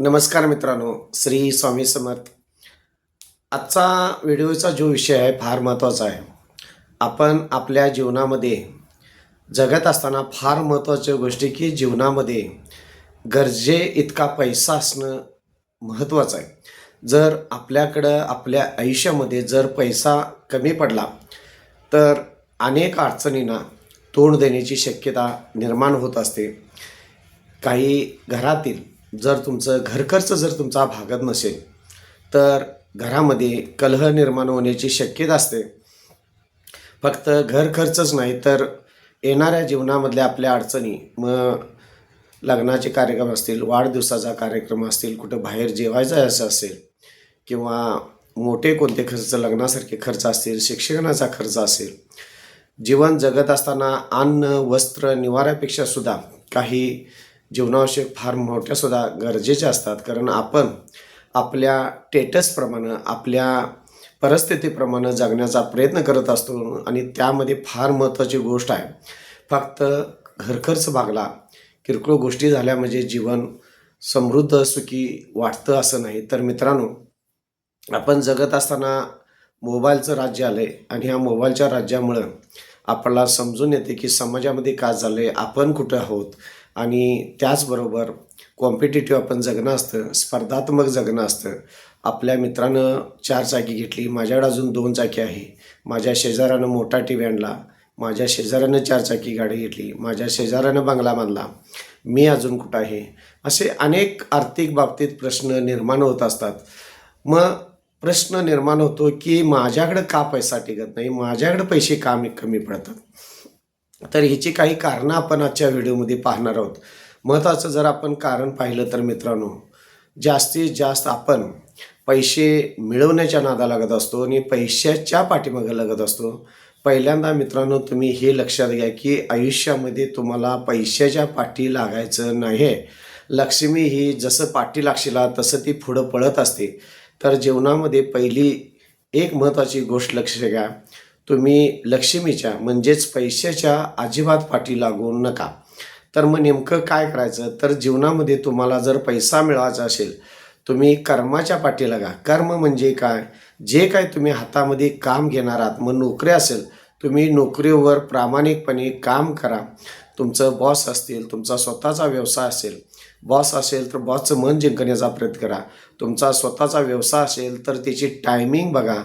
नमस्कार मित्रांनो श्री स्वामी समर्थ. आजचा व्हिडिओचा जो विषय आहे फार महत्त्वाचा आहे. आपण आपल्या जीवनामध्ये जगत असताना फार महत्त्वाच्या गोष्टी की जीवनामध्ये गरजे इतका पैसा असणं महत्त्वाचं आहे. जर आपल्याकडं आपल्या आयुष्यामध्ये जर पैसा कमी पडला तर अनेक अडचणींना तोंड देण्याची शक्यता निर्माण होत असते. काही घरातील जर तुमचं घरखर्च जर तुमचा भागत नसेल तर घरामध्ये कलह निर्माण होण्याची शक्यता असते. फक्त घर खर्चच नाही तर येणाऱ्या जीवनामधल्या आपल्या अडचणी मग लग्नाचे कार्यक्रम असतील वाढदिवसाचा कार्यक्रम असतील कुठं बाहेर जेवायचं असं असेल किंवा मोठे कोणते खर्च लग्नासारखे खर्च असतील शिक्षणाचा खर्च असेल जीवन जगत असताना अन्न वस्त्र निवाऱ्यापेक्षा सुद्धा काही जीवनावश्यक फार मोठ्या सुद्धा गरजेच्या असतात. कारण आपण आपल्या टेटसप्रमाणे आपल्या परिस्थितीप्रमाणे जगण्याचा प्रयत्न करत असतो आणि त्यामध्ये फार महत्त्वाची गोष्ट आहे. फक्त घरखर्च भागला किरकोळ गोष्टी झाल्या म्हणजे जीवन समृद्ध सुखी वाटतं असं नाही. तर मित्रांनो आपण जगत असताना मोबाईलचं राज्य आलं आहे आणि ह्या मोबाईलच्या राज्यामुळं आपल्याला समजून येते की समाजामध्ये काय झालं आहे आपण कुठं आहोत आणि त्याचबरोबर कॉम्पिटेटिव्ह आपण जगणं असतं स्पर्धात्मक जगणं असतं. आपल्या मित्रानं चार चाकी घेतली माझ्याकडे अजून दोन चाकी आहे. माझ्या शेजाऱ्यानं मोठा टी व्ही आणला माझ्या शेजाऱ्यानं चार चाकी गाडी घेतली माझ्या शेजाऱ्यानं बंगला बांधला मी अजून कुठं आहे? असे अनेक आर्थिक बाबतीत प्रश्न निर्माण होत असतात. मग प्रश्न निर्माण होतो की माझ्याकडं का पैसा टिकत नाही? माझ्याकडं पैसे का कमी पडतात? तर ह्याची काही कारणं आपण आजच्या व्हिडिओमध्ये पाहणार आहोत. महत्त्वाचं जर आपण कारण पाहिलं तर मित्रांनो जास्तीत जास्त आपण पैसे मिळवण्याच्या नादा लागत असतो आणि पैशाच्या पाठीमागे लागत असतो. पहिल्यांदा मित्रांनो तुम्ही हे लक्षात घ्या की आयुष्यामध्ये तुम्हाला पैशाच्या पाठी लागायचं नाही आहे लक्ष्मी ही जसं पाठी लागशिला तसं ती पुढं पळत असते. तर जीवनामध्ये पहिली एक महत्त्वाची गोष्ट लक्ष घ्या. तुम्ही लक्ष्मीच्या म्हणजेच पैशाच्या अजिबात पाठी लागू नका. तर मग नेमकं काय करायचं? तर जीवनामध्ये तुम्हाला जर पैसा मिळवायचा असेल तुम्ही कर्माच्या पाठी लागा. कर्म म्हणजे काय? जे काय तुम्ही हातामध्ये काम घेणार आहात मग नोकरी असेल तुम्ही नोकरीवर प्रामाणिकपणे काम करा. तुमचं बॉस असतील तुमचा स्वतःचा व्यवसाय असेल बॉस असेल तर बॉसचं मन जिंकण्याचा प्रयत्न करा. तुमचा स्वतःचा व्यवसाय असेल तर त्याची टायमिंग बघा.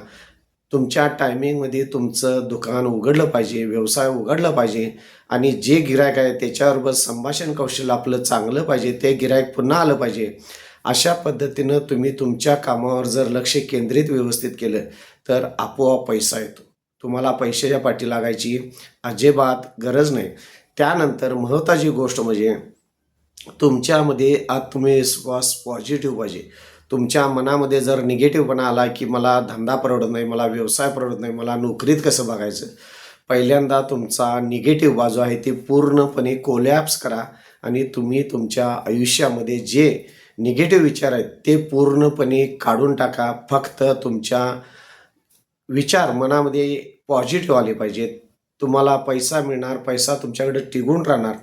तुमच्या टायमिंगमध्ये तुमचं दुकान उघडलं पाहिजे व्यवसाय उघडलं पाहिजे आणि जे गिरायक आहे त्याच्याबरोबर संभाषण कौशल्य आपलं चांगलं पाहिजे ते गिरायक पुन्हा आलं पाहिजे. अशा पद्धतीनं तुम्ही तुमच्या कामावर जर लक्ष केंद्रित व्यवस्थित केलं तर आपोआप पैसा येतो. तुम्हाला पैशाच्या पाठी लागायची अजिबात गरज नाही. त्यानंतर महत्त्वाची गोष्ट म्हणजे तुमच्यामध्ये आत्मविश्वास पॉझिटिव्ह पाहिजे. तुमच्या मनामध्ये जर निगेटिव्हपणा आला की मला धंदा परवडत नाही मला व्यवसाय परवडत नाही मला नोकरीत कसं बघायचं? पहिल्यांदा तुमचा निगेटिव्ह बाजू आहे ती पूर्णपणे कोलॅप्स करा आणि तुम्ही तुमच्या आयुष्यामध्ये जे निगेटिव्ह विचार आहेत ते पूर्णपणे काढून टाका. फक्त तुमच्या विचार मनामध्ये पॉझिटिव्ह आले पाहिजेत. तुम्हाला पैसा मिळणार पैसा तुमच्याकडे टिकून राहणार.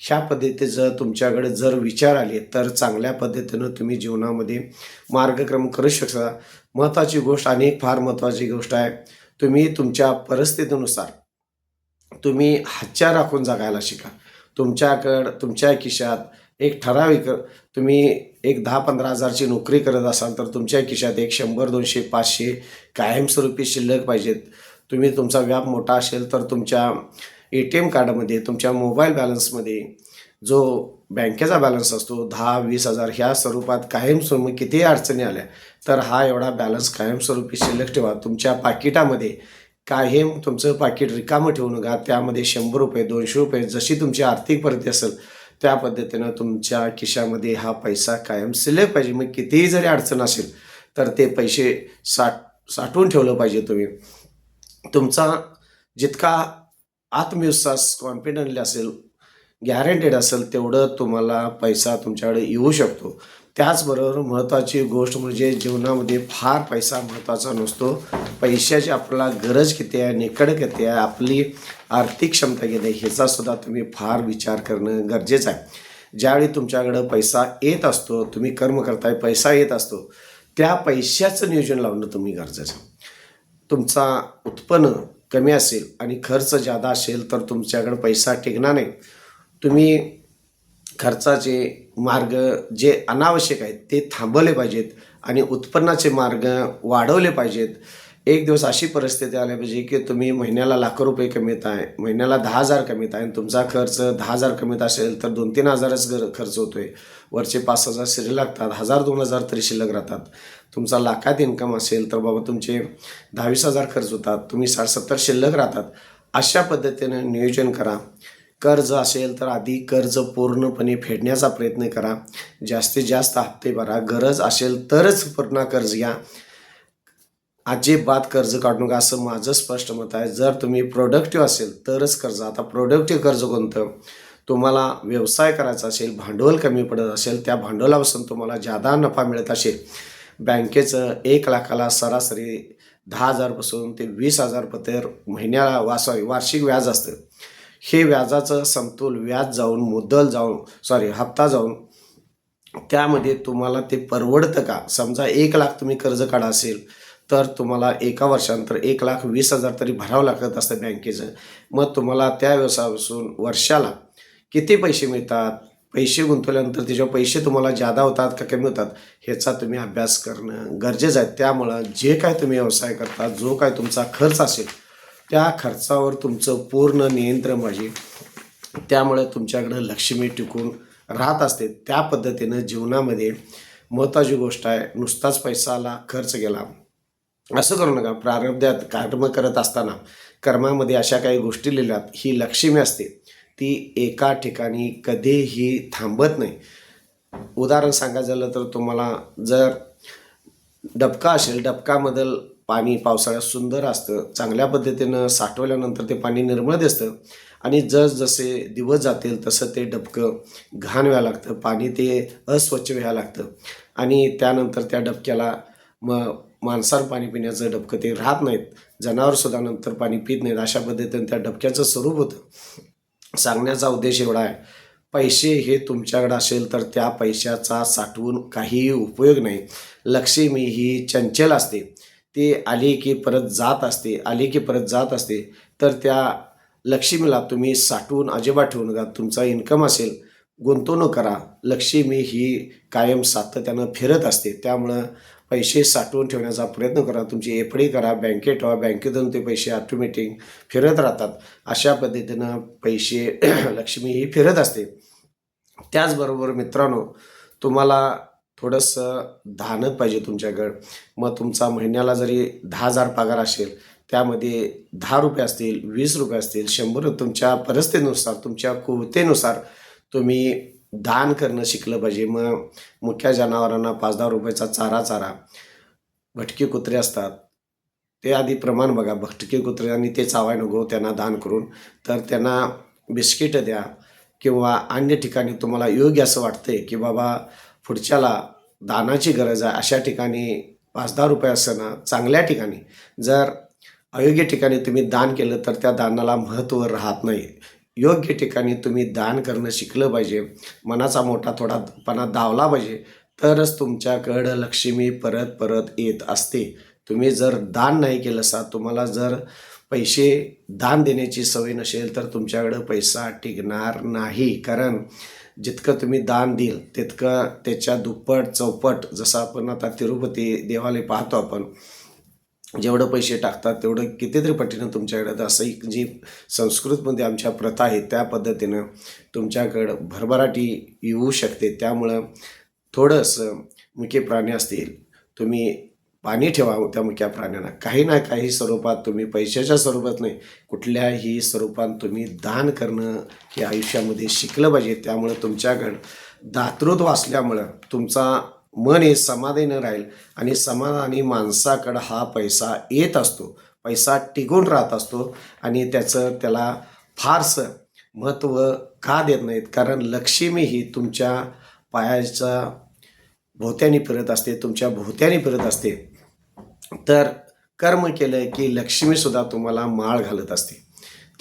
ह्या पद्धतीचं तुमच्याकडे जर विचार आले तर चांगल्या पद्धतीनं तुम्ही जीवनामध्ये मार्गक्रम करू शकता. महत्त्वाची गोष्ट आणि फार महत्त्वाची गोष्ट आहे तुम्ही तुमच्या परिस्थितीनुसार तुम्ही हातच्या राखून जगायला शिका. तुमच्याकडं तुमच्या खिशात एक ठराविक तुम्ही एक दहा पंधरा हजारची नोकरी करत असाल तर तुमच्या खिशात एक शंभर दोनशे पाचशे कायमस्वरूपी शिल्लक पाहिजेत. तुम्ही तुमचा व्याप मोठा असेल तर तुमच्या ए टी एम कार्डमध्ये तुमच्या मोबाईल बॅलन्समध्ये जो बँकेचा बॅलन्स असतो दहा वीस हजार ह्या स्वरूपात कायमस्वरूपी कितीही अडचणी आल्या तर हा एवढा बॅलन्स कायमस्वरूपी शिल्लक ठेवा. तुमच्या पाकिटामध्ये कायम तुमचं पाकिट रिकामं ठेवू नका. त्यामध्ये शंभर रुपये दोनशे रुपये जशी तुमची आर्थिक परिस्थिती असेल त्या पद्धतीनं तुमच्या खिशामध्ये हा पैसा कायम शिल्लक पाहिजे. मग कितीही जरी अडचण असेल तर ते पैसे साठ साठवून ठेवलं पाहिजे तुम्ही. तुमचा जितका आत्मविश्वास कॉन्फिडंटली असेल गॅरंटेड असेल तेवढं तुम्हाला पैसा तुमच्याकडे येऊ शकतो. त्याचबरोबर महत्त्वाची गोष्ट म्हणजे जीवनामध्ये फार पैसा महत्त्वाचा नसतो. पैशाची आपल्याला गरज किती आहे निकड किती आहे आपली आर्थिक क्षमता किती आहे ह्याचासुद्धा तुम्ही फार विचार करणं गरजेचं आहे. ज्यावेळी तुमच्याकडं पैसा येत असतो तुम्ही कर्म करताय पैसा येत असतो त्या पैशाचं नियोजन लावणं तुम्ही गरजेचं तुमचा उत्पन्न कमी असेल आणि खर्च जादा असेल तर तुमच्याकडं पैसा टिकणार नाही. तुम्ही खर्चाचे मार्ग जे अनावश्यक आहेत ते थांबवले पाहिजेत आणि उत्पन्नाचे मार्ग वाढवले पाहिजेत. एक दिवस अशी परिस्थिती आली पाहिजे की तुम्ही महिन्याला लाखो रुपये कमीत आहे महिन्याला दहा हजार कमीत आहे आणि तुमचा खर्च दहा हजार कमीत असेल तर दोन तीन हजारच गर खर्च होतोय. वरचे पाच हजार शिल्लक लागतात हजार दोन हजार तरी शिल्लक राहतात. तुमचा लाखात इन्कम असेल तर बाबा तुमचे दहावीस हजार खर्च होतात तुम्ही साठ सत्तर शिल्लक राहतात. अशा पद्धतीने नियोजन करा. कर्ज असेल तर आधी कर्ज पूर्णपणे फेडण्याचा प्रयत्न करा. जास्तीत जास्त हप्ते भरा. गरज असेल तरच पूर्ण कर्ज घ्या. अजिबात कर्ज काढू नका. असं माझं स्पष्ट मत आहे. जर तुम्ही प्रोडक्टिव्ह असेल तरच कर्ज. आता प्रोडक्टिव्ह कर्ज कोणतं? तुम्हाला व्यवसाय करायचा असेल भांडवल कमी पडत असेल त्या भांडवलापासून तुम्हाला जादा नफा मिळत असेल बँकेचं एक लाखाला सरासरी दहा हजारपासून ते वीस हजारपर्यंत महिन्याला वा सॉरी वार्षिक व्याज असतं. हे व्याजाचं समतोल व्याज जाऊन मुद्दल जाऊन सॉरी हप्ता जाऊन त्यामध्ये तुम्हाला ते परवडतं का? समजा एक लाख तुम्ही कर्ज काढा असेल तर तुम्हाला एका वर्षानंतर एक लाख वीस हजार तरी भरावं लागत असतं बँकेचं. मग तुम्हाला त्या व्यवसायापासून वर्षाला किती पैसे मिळतात? पैसे गुंतवल्यानंतर त्याच्यावर पैसे तुम्हाला जादा होतात का कमी होतात ह्याचा तुम्ही अभ्यास करणं गरजेचं आहे. त्यामुळं जे काय तुम्ही व्यवसाय करता जो काय तुमचा खर्च असेल त्या खर्चावर तुमचं पूर्ण नियंत्रण पाहिजे. त्यामुळे तुमच्याकडं लक्ष्मी टिकून राहत असते. त्या पद्धतीनं जीवनामध्ये महत्त्वाची गोष्ट आहे नुसताच पैसाला खर्च केला. असं करू नका. प्रारब्धात कर्म करत असताना कर्मामध्ये अशा काही गोष्टी लिहिल्यात ही लक्ष्मी असते. ती एका ठिकाणी कधीही थांबत नाही. उदाहरण सांगायचं झालं तर तुम्हाला जर डबका असेल डबकामधील पाणी पावसाळ्यात सुंदर असतं चांगल्या पद्धतीनं साठवल्यानंतर ते पाणी निर्मळ दिसतं आणि जसजसे दिवस जातील तसं ते डबकं घाण व्हायला लागतं पाणी ते अस्वच्छ व्हायला लागतं आणि त्यानंतर त्या डबक्याला मग माणसाला पाणी पिण्याचं डबकं ते राहत नाहीत. जनावरसुद्धा नंतर पाणी पित नाहीत. अशा पद्धतीने त्या डबक्याचं स्वरूप होतं. सांगण्याचा उद्देश एवढा आहे. पैसे हे तुमच्याकडे असेल तर त्या पैशाचा साठवून काहीही उपयोग नाही. लक्ष्मी ही चंचल असते. ती आली की परत जात असते. आली की परत जात असते. तर त्या लक्ष्मीला तुम्ही साठवून अजिबात ठेवू नका. तुमचा इन्कम असेल गुंतवणूक करा. लक्ष्मी ही कायम सातत्यानं फिरत असते. त्यामुळं पैसे साठवून ठेवण्याचा प्रयत्न करा. तुमची एफ डी करा बँकेत ठेवा बँकेतून ते पैसे ऑटोमॅटिक फिरत राहतात. अशा पद्धतीनं पैसे लक्ष्मी ही फिरत असते. त्याचबरोबर मित्रांनो तुम्हाला थोडंसं धानत पाहिजे तुमच्याकडं. मग तुमचा महिन्याला जरी दहा हजार पगार असेल त्यामध्ये दहा रुपये असतील वीस रुपये असतील शंभर तुमच्या परिस्थितीनुसार तुमच्या कुवतेनुसार तुम्ही दान करणं शिकलं पाहिजे. मग मुख्या जनावरांना पाच दहा रुपयाचा चारा चारा भटके कुत्रे असतात. ते आधी प्रमाण बघा. भटके कुत्रे आणि ते चावाय नको त्यांना दान करून. तर त्यांना बिस्किट द्या किंवा अन्य ठिकाणी तुम्हाला योग्य असं वाटतंय की बाबा पुढच्याला दानाची गरज आहे अशा ठिकाणी पाच दहा रुपये असताना चांगल्या ठिकाणी. जर अयोग्य ठिकाणी तुम्ही दान केलं तर त्या दानाला महत्त्व राहत नाही. योग्य ठिकाणी तुम्ही दान करणं शिकलं पाहिजे मनाचा मोठा थोडापणा दावला पाहिजे तरच तुमच्याकडं लक्ष्मी परत परत येत असते. तुम्ही जर दान नाही केलं असा तुम्हाला जर पैसे दान देण्याची सवय नसेल तर तुमच्याकडं पैसा टिकणार नाही. कारण जितकं तुम्ही दान देईल तितकं त्याच्या दुप्पट चौपट जसं आपण आता तिरुपती देवालय पाहतो आपण जेवढं पैसे टाकतात तेवढं कितीतरी पटीनं तुमच्याकडं तर असं एक जी संस्कृतमध्ये आमच्या प्रथा आहेत त्या पद्धतीनं तुमच्याकडं भरभराटी येऊ शकते. त्यामुळं थोडंसं मुख्य प्राणी असतील तुम्ही पाणी ठेवा त्या मुख्या प्राण्यांना. काही ना काही स्वरूपात तुम्ही पैशाच्या स्वरूपात नाही कुठल्याही स्वरूपात तुम्ही दान करणं हे आयुष्यामध्ये शिकलं पाहिजे. त्यामुळं तुमच्याकडं दातृत्व असल्यामुळं तुमचा मन हे समाधानी राहील आणि समाधानी माणसाकडं हा पैसा येत असतो. पैसा टिकून राहत असतो आणि त्याचं त्याला फारसं महत्त्व का देत नाहीत? कारण लक्ष्मी ही तुमच्या पायाच्या भोवत्याने फिरत असते तुमच्या भोवत्याने फिरत असते. तर कर्म केलं की लक्ष्मीसुद्धा तुम्हाला माळ घालत असते.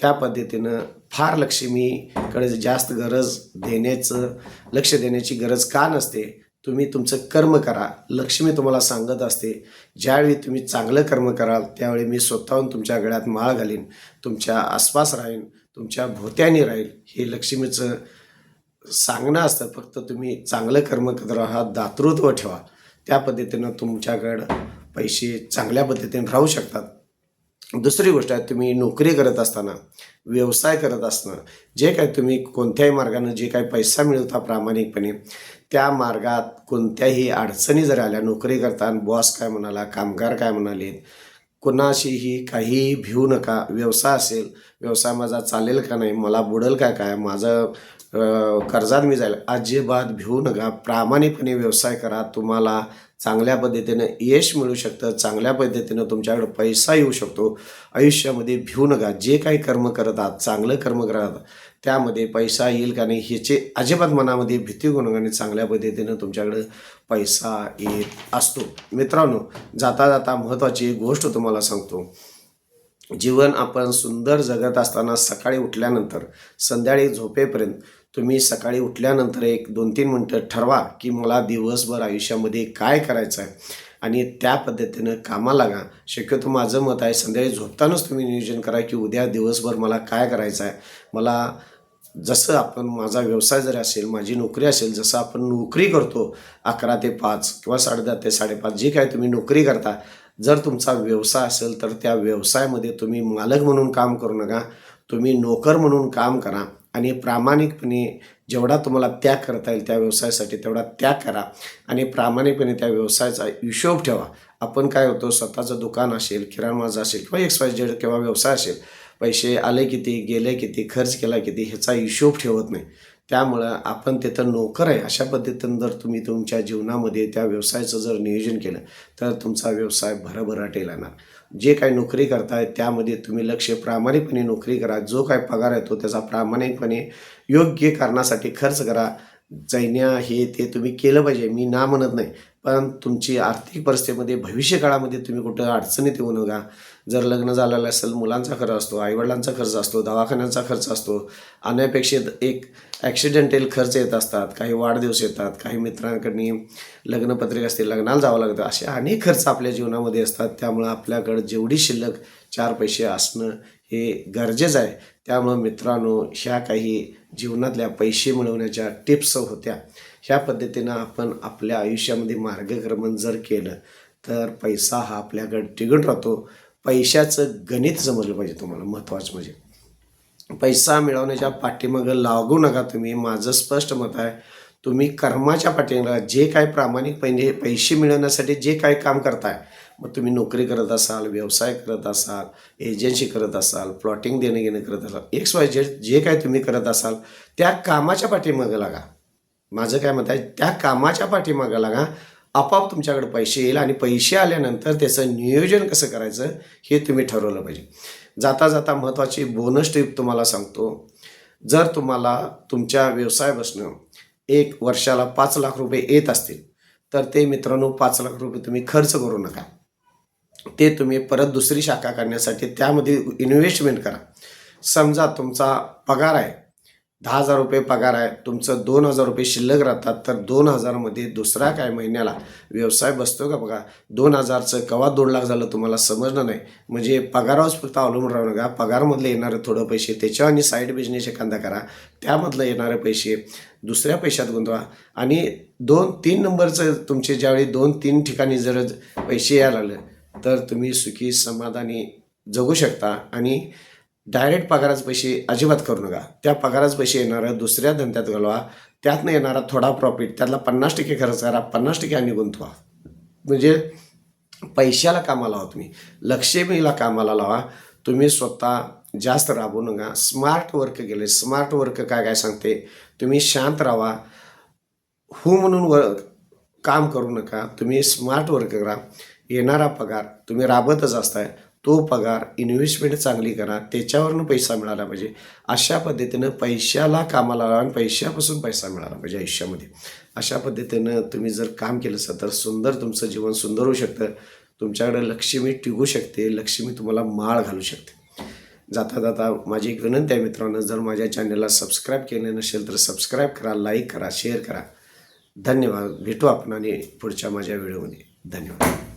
त्या पद्धतीनं फार लक्ष्मीकडे जास्त गरज देण्याचं लक्ष देण्याची गरज का नसते? तुम्ही तुमचं कर्म करा. लक्ष्मी तुम्हाला सांगत असते ज्यावेळी तुम्ही चांगलं कर्म कराल त्यावेळी मी स्वतःहून तुमच्या गळ्यात माळ घालीन तुमच्या आसपास राहीन तुमच्या भोवत्याने राहील. हे लक्ष्मीचं सांगणं असतं. फक्त तुम्ही चांगलं कर्म करा हा दातृत्व ठेवा. त्या पद्धतीनं तुमच्याकडं पैसे चांगल्या पद्धतीने राहू शकतात. दुसरी गोष्ट आहे तुम्ही नोकरी करत असताना व्यवसाय करत असताना जे काय तुम्ही कोणत्याही मार्गानं जे काही पैसा मिळवता प्रामाणिकपणे त्या मार्गात कोणत्याही अडचणी जर आल्या नोकरी करताना बॉस काय म्हणाला कामगार काय म्हणाले कुणाशीही काही भिवू नका. व्यवसाय असेल व्यवसाय माझा चालेल का नाही मला बुडेल का काय माझं कर्जात मी जाईल अजिबात भिवू नका. प्रामाणिकपणे व्यवसाय करा तुम्हाला चांगल्या पद्धतीनं यश मिळू शकतं चांगल्या पद्धतीनं तुमच्याकडे पैसा येऊ शकतो. आयुष्यामध्ये भिवू नका. जे काही कर्म करत आहात चांगलं कर्म करत आहात त्यामध्ये पैसा येईल का नाही ह्याचे अजिबात मनामध्ये भीती गुणगाने चांगल्या पद्धतीनं तुमच्याकडं पैसा येत असतो. मित्रांनो जाता जाता महत्त्वाची गोष्ट तुम्हाला सांगतो. जीवन आपण सुंदर जगत असताना सकाळी उठल्यानंतर संध्याकाळी झोपेपर्यंत तुम्ही सकाळी उठल्यानंतर एक दोन तीन मिनटं ठरवा की मला दिवसभर आयुष्यामध्ये काय करायचं आहे आणि त्या पद्धतीनं कामाला लागा. शक्यतो माझं मत आहे संध्याकाळी झोपतानाच तुम्ही नियोजन करा की उद्या दिवसभर मला काय करायचं आहे मला जसं आपण माझा व्यवसाय जरी असेल माझी नोकरी असेल जसं आपण नोकरी करतो अकरा ते पाच किंवा साडेदहा ते साडेपाच जी काय तुम्ही नोकरी करता जर तुमचा व्यवसाय असेल तर त्या व्यवसायामध्ये तुम्ही मालक म्हणून काम करू नका तुम्ही नोकर म्हणून काम करा. आणि प्रामाणिकपणे जेवढा तुम्हाला त्याग करता येईल त्या व्यवसायासाठी तेवढा त्याग करा. आणि प्रामाणिकपणे त्या व्यवसायाचा हिशोब ठेवा. आपण काय होतो स्वतःचं दुकान असेल किराणा माझा असेल किंवा एक्स वाय जेड किंवा व्यवसाय असेल पैसे आले किती गेले किती खर्च केला किती ह्याचा हिशोब ठेवत नाही. त्यामुळं आपण तिथं नोकर आहे. अशा पद्धतीनं जर तुम्ही तुमच्या जीवनामध्ये त्या व्यवसायाचं जर नियोजन केलं तर तुमचा व्यवसाय भरभराटेल येणार. जे काही नोकरी करताय त्यामध्ये तुम्ही लक्ष प्रामाणिकपणे नोकरी करा. जो काय पगार येतो त्याचा प्रामाणिकपणे योग्य कारणासाठी खर्च करा. जैन्या हे ते तुम्ही केलं पाहिजे. मी ना म्हणत नाही. पण तुमची आर्थिक परिस्थितीमध्ये भविष्य काळामध्ये तुम्ही कुठं अडचणीत येऊ नका. जर लग्न झालेलं असेल मुलांचा खर्च असतो आईवडिलांचा खर्च असतो दवाखान्याचा खर्च असतो अनपेक्षित एक ॲक्सिडेंटल खर्च येत असतात काही वाढदिवस येतात काही मित्रांकडनी लग्नपत्रिका असते लग्नाला जावं लागतं असे अनेक खर्च आपल्या जीवनामध्ये असतात. त्यामुळं आपल्याकडं जेवढी शिल्लक चार पैसे असणं हे गरजेचं आहे. त्यामुळं मित्रांनो ह्या काही जीवनातल्या पैसे मिळवण्याच्या टिप्स होत्या. ह्या पद्धतीनं आपण आपल्या आयुष्यामध्ये मार्गक्रमण जर केलं तर पैसा हा आपल्याकडे टिकून राहतो. पैशाचं गणित जमलं पाहिजे तुम्हाला महत्त्वाचं म्हणजे. पैसा मिळवण्याच्या पाठीमागं लागू नका तुम्ही. माझं स्पष्ट मत आहे तुम्ही कर्माच्या पाठीमागं जे काय प्रामाणिकपणे पैसे मिळवण्यासाठी जे काय काम करताय मग तुम्ही नोकरी करत असाल व्यवसाय करत असाल एजन्सी करत असाल प्लॉटिंग देणं घेणं करत असाल एक्स वाय झेड जे काय तुम्ही करत असाल त्या कामाच्या पाठीमागं लागा. माझं काय मत आहे त्या कामाच्या पाठीमागं लागा. आपोआप तुमच्याकडे पैसे येईल आणि पैसे आल्यानंतर त्याचं नियोजन कसं करायचं हे तुम्ही ठरवलं पाहिजे. जाता जाता महत्त्वाची बोनस टिप तुम्हाला सांगतो. जर तुम्हाला तुमच्या व्यवसायापासून एक वर्षाला पाच लाख रुपये येत असतील तर ते मित्रांनो पाच लाख रुपये तुम्ही खर्च करू नका. ते तुम्ही परत दुसरी शाखा करण्यासाठी त्यामध्ये इन्व्हेस्टमेंट करा. समजा तुमचा पगार आहे दहा हजार रुपये पगार आहे तुमचं दोन हजार रुपये शिल्लक राहतात तर दोन हजारमध्ये दुसरा काय महिन्याला व्यवसाय बसतो का बघा? दोन हजारचं कवा दोन लाख झालं तुम्हाला समजणं नाही. म्हणजे पगारावरच फक्त अवलंबून राहू नका. पगारमधले येणारे थोडं पैसे त्याच्यावर आणि साईड बिझनेस एखादा करा त्यामधलं येणारे पैसे दुसऱ्या पैशात गुंतवा. आणि दोन तीन नंबरचं तुमचे ज्यावेळी दोन तीन ठिकाणी जर पैसे यायला लागले तर तुम्ही सुखी समाधानी जगू शकता आणि डायरेक्ट पगाराचे पैसे अजिबात करू नका. त्या पगाराचे पैसे येणारं दुसऱ्या धंद्यात घालवा. त्यातनं येणारा थोडा प्रॉफिट त्यातला पन्नास टक्के खर्च करा पन्नास टक्के आणि गुंतवा म्हणजे पैशाला कामाला लावा तुम्ही. लक्ष्मीला कामाला लावा. तुम्ही स्वतः जास्त राबवू नका. स्मार्ट वर्क केले. स्मार्ट वर्क काय काय सांगते? तुम्ही शांत राहा. हो म्हणून व काम करू नका. तुम्ही स्मार्ट वर्क करा. येणारा पगार तुम्ही राबतच असताय. तो पगार इन्व्हेस्टमेंट चांगली करा त्याच्यावरनं पैसा मिळाला पाहिजे. अशा पद्धतीनं पैशाला कामाला लावा आणि पैशापासून पैसा मिळाला पाहिजे आयुष्यामध्ये. अशा पद्धतीनं तुम्ही जर काम केलं असेल तर सुंदर तुमचं जीवन सुंदर होऊ शकतं. तुमच्याकडे लक्ष्मी टिकू शकते लक्ष्मी तुम्हाला माळ घालू शकते. जाता जाता माझी एक विनंती आहे मित्रांनो जर माझ्या चॅनलला सबस्क्राईब केले नसेल तर सबस्क्राईब करा लाईक करा शेअर करा. धन्यवाद. भेटू आपण आणि पुढच्या माझ्या व्हिडिओमध्ये धन्यवाद.